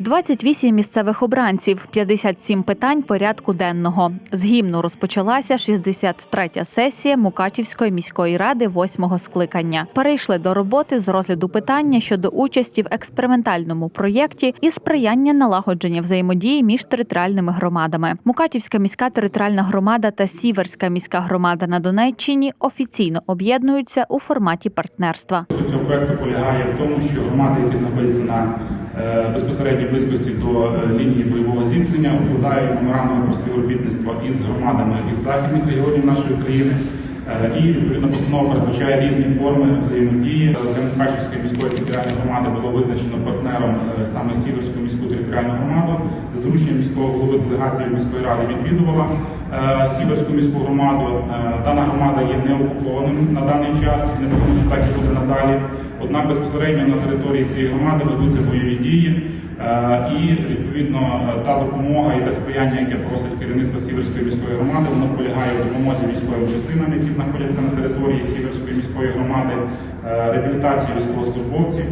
28 місцевих обранців, 57 питань порядку денного. З гімну розпочалася 63-я сесія Мукачівської міської ради восьмого скликання. Перейшли до роботи з розгляду питання щодо участі в експериментальному проєкті і сприяння налагодження взаємодії між територіальними громадами. Мукачівська міська територіальна громада та Сіверська міська громада на Донеччині офіційно об'єднуються у форматі партнерства. Цього проекту полягає в тому, що громади, які знаходяться на безпосередній близькості до е, лінії бойового зіткнення, укладають меморандуми про співробітництво із громадами із західних регіонів нашої країни. Е, І відповідно постанова передбачає різні форми взаємодії. Для міської територіальної громади було визначено партнером е, саме Сіверську міську територіальну громаду. За міського голови делегації міської ради відвідувала е, Сіверську міську громаду. Е, Дана громада є неокупованим на даний час. Не що так і буде надалі. Однак безпосередньо на території цієї громади ведуться бойові дії. Е, І відповідно е, та допомога і те сприяння, яке просить керівництво Сіверської міської громади, воно полягає в допомозі військовим частинам, які знаходяться на території Сіверської міської громади, е, реабілітації військовослужбовців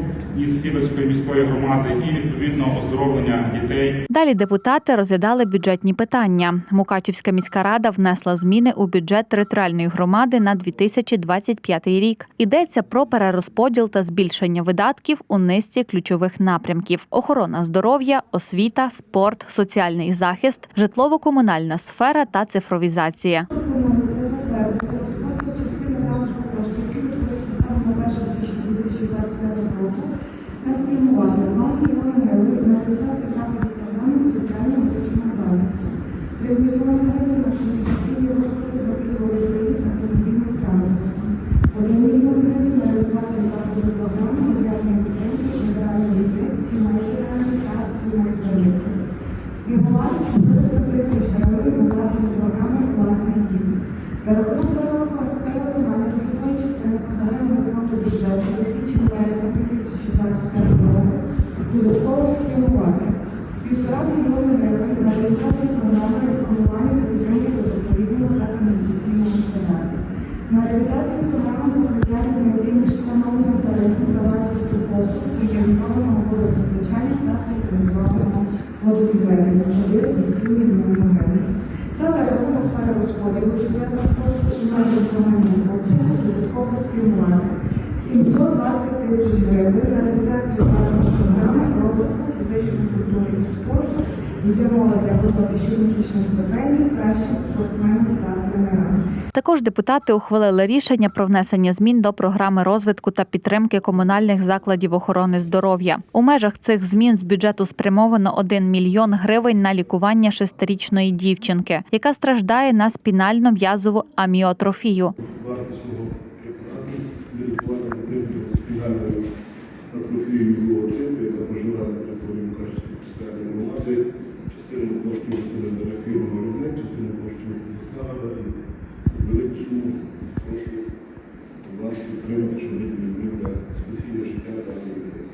із Сіверської міської громади і відповідно оздоровлення дітей Далі депутати розглядали бюджетні питання. Мукачівська міська рада внесла зміни у бюджет територіальної громади на 2025 рік. Йдеться про перерозподіл та збільшення видатків у низці ключових напрямків: охорона здоров'я, освіта, спорт, соціальний захист, житлово-комунальна сфера та цифровізація. Затвердити залишку коштів, які утворилися станом на 1 січня 2025 року, та спрямувати 2 мільйони гривень на реалізацію заходів програми соціально-медичного захисту, 3 мільйони гривень на компенсаційні виплати за пільговий проїзд автомобільним транспортом, 1 мільйон гривень на реалізацію заходів програми матеріальної підтримки генеральних дітей, сімей ветеранів та сімей загиблих. Спрямувати 400 тисяч гривень на заходи програми «Власний дім». За рахунок перевиконання дохідної частини по загальному фонду бюджету за січень березня 2025 року додатково спрямувати півтора мільйони гривень на реалізацію програми реформування та підтримки відповідного та інвестиційного господарства. На реалізацію програми покриття різниційних встановлень тарифів та вартості послуг централізованого водопостачання та централізованого водовідведення води і 7 мільйонів гривень. Та за рахунок перерозподілу бюджетних коштів і межах загального обсягу додатково спрямувати 720 тисяч гривень на реалізацію даної програми розвитку фізичної культури і спорту для молоді щомісячних стипендій кращим спортсменам та тренерам. Також депутати ухвалили рішення про внесення змін до програми розвитку та підтримки комунальних закладів охорони здоров'я. У межах цих змін з бюджету спрямовано 1 мільйон гривень на лікування шестирічної дівчинки, яка страждає на спінально-м'язову аміотрофію. вартісного препарату для лікування дитини з спінальною другого типу, яка проживає на території Мукачівської територіальної громади. Частину коштів виселили на фірму частину коштів рада і велику суму прошу вас підтримати, щоб для спасіння життя даної дитини.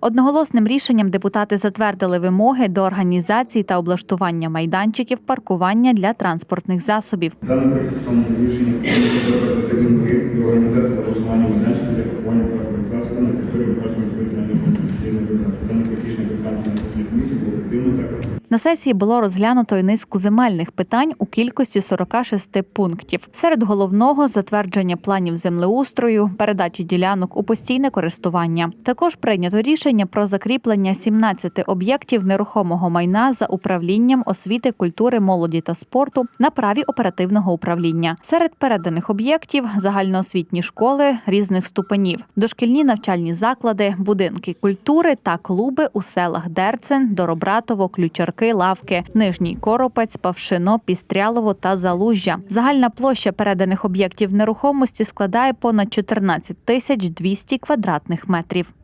Одноголосним рішенням депутати затвердили вимоги до організації та облаштування майданчиків паркування для транспортних засобів. Даним проектом рішення комісії затвердити вимоги і організації та влаштування майданчиків для паркування транспортних засобів на території Мукачевської територіальної компетенційної бригади. Дане політичне питання на профільній комісії було активно також. На сесії було розглянуто й низку земельних питань у кількості 46 пунктів. Серед головного затвердження планів землеустрою, передачі ділянок у постійне користування. Також прийнято рішення про закріплення 17 об'єктів нерухомого майна за управлінням освіти, культури, молоді та спорту на праві оперативного управління. Серед переданих об'єктів загальноосвітні школи різних ступенів, дошкільні навчальні заклади, будинки культури та клуби у селах Дерцен, Доробратово, Ключарки, Лавки, Нижній Коропець, Павшино, Пістрялово та Залужжя. Загальна площа переданих об'єктів нерухомості складає понад 14 тисяч 200 квадратних метрів.